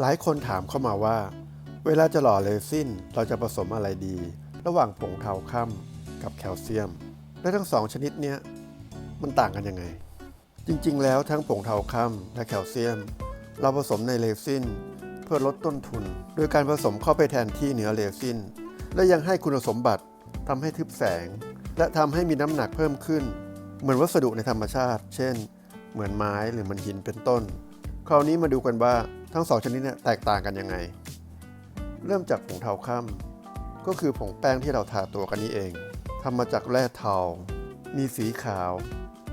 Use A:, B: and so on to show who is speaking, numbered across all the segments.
A: หลายคนถามเข้ามาว่า เวลาจะหล่อเรซินเราจะผสมอะไรดี ระหว่างผงเทาค่ำกับแคลเซียม และทั้งสองชนิดเนี้ยมันต่างกันยังไง จริงๆ แล้วทั้งผงเทาค่ำและแคลเซียม เราผสมในเรซินเพื่อลดต้นทุน โดยการผสมเข้าไปแทนที่เนื้อเรซินและยังให้คุณสมบัติทำให้ทึบแสง และทำให้มีน้ำหนักเพิ่มขึ้น เหมือนวัสดุในธรรมชาติ เช่น เหมือนไม้หรือเหมือนหินเป็นต้น คราวนี้มาดูกันว่าทั้งสองชนิดเนี่ยแตกต่างกันยังไง เริ่มจากผงเทาค่ำก็คือผงแป้งที่เราทาตัวกันนี้เองทำมาจากแร่เทา มีสีขาว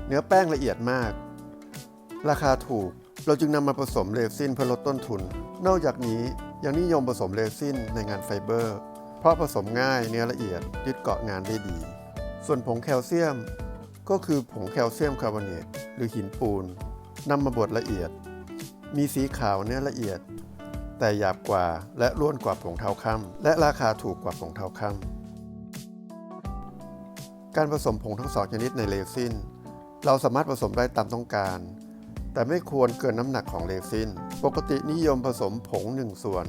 A: เนื้อแป้งละเอียดมาก ราคาถูก เราจึงนำมาผสมเรซินเพื่อลดต้นทุน นอกจากนี้ยังนิยมผสมเรซินในงานไฟเบอร์ เพราะผสมง่ายเนื้อละเอียดยึดเกาะงานได้ดี ส่วนผงแคลเซียม ก็คือผงแคลเซียมคาร์บอเนตหรือหินปูนนำมาบดละเอียด มีสีขาวเนื้อละเอียด แต่หยาบกว่าและร่วนกว่าผงเทาค่ำและราคาถูกกว่าผงเทาค่ำการผสมผงทั้งสองชนิดในเรซินเราสามารถผสมได้ตามต้องการ แต่ไม่ควรเกินน้ำหนักของเรซินปกตินิยมผสมผง 1 ส่วน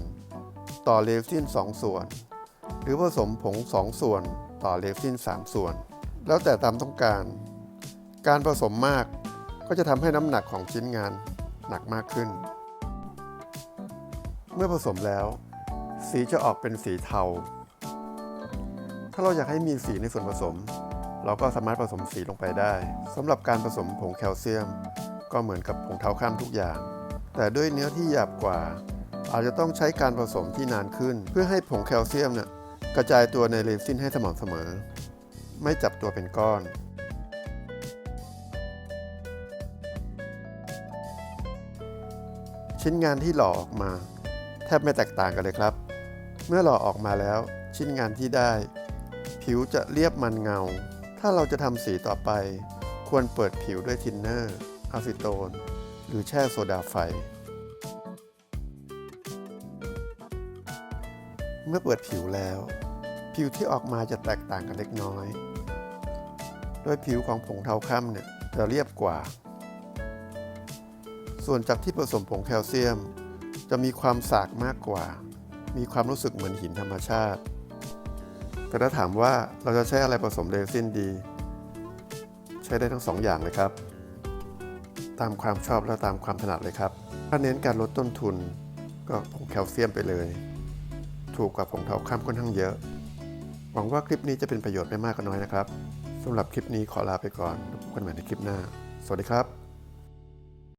A: ต่อเรซิน2 ส่วน หรือผสมผง 2 ส่วน ต่อเรซิน3 ส่วน แล้วแต่ตามต้องการ การผสมมากก็จะทำให้น้ำหนักของชิ้นงาน หนักมากขึ้น เมื่อผสมแล้ว สีจะออกเป็นสีเทา ถ้าเราอยากให้มีสีในส่วนผสม เราก็สามารถผสมสีลงไปได้สำหรับการผสมผงแคลเซียม ก็เหมือนกับผงเทาข้ามทุกอย่าง แต่ด้วยเนื้อที่หยาบกว่า อาจจะต้องใช้การผสมที่นานขึ้น เพื่อให้ผงแคลเซียมเนี่ยกระจายตัวในเรซินให้สม่ำเสมอ ไม่จับตัวเป็นก้อน ชิ้นงานที่หล่อออกมา แทบไม่แตกต่างกันเลยครับ เมื่อหล่อออกมาแล้ว ชิ้นงานที่ได้ ผิวจะเรียบมันเงา ถ้าเราจะทำสีต่อไป ควรเปิดผิวด้วยทินเนอร์อะซิโตน หรือแช่โซดาไฟ เมื่อเปิดผิวแล้ว ผิวที่ออกมาจะแตกต่างกันเล็กน้อย โดยผิวของผงเทาค่ำเนี่ยจะเรียบกว่า ส่วนจากที่ผสมผงแคลเซียม จะมีความสากมากกว่า มีความรู้สึกเหมือนหินธรรมชาติ แต่ถ้าถามว่าเราจะใช้อะไรผสมเรซินดี ใช้ได้ทั้งสองอย่างเลยครับ ตามความชอบและตามความถนัดเลยครับ ถ้าเน้นการลดต้นทุนก็ผงแคลเซียมไปเลย ถูกกว่าผงเทาค่ำค่อนข้างเยอะ หวังว่าคลิปนี้จะเป็นประโยชน์ไม่มากก็น้อยนะครับสำหรับคลิปนี้ขอลาไปก่อนพบกันใหม่ในคลิปหน้า สวัสดีครับ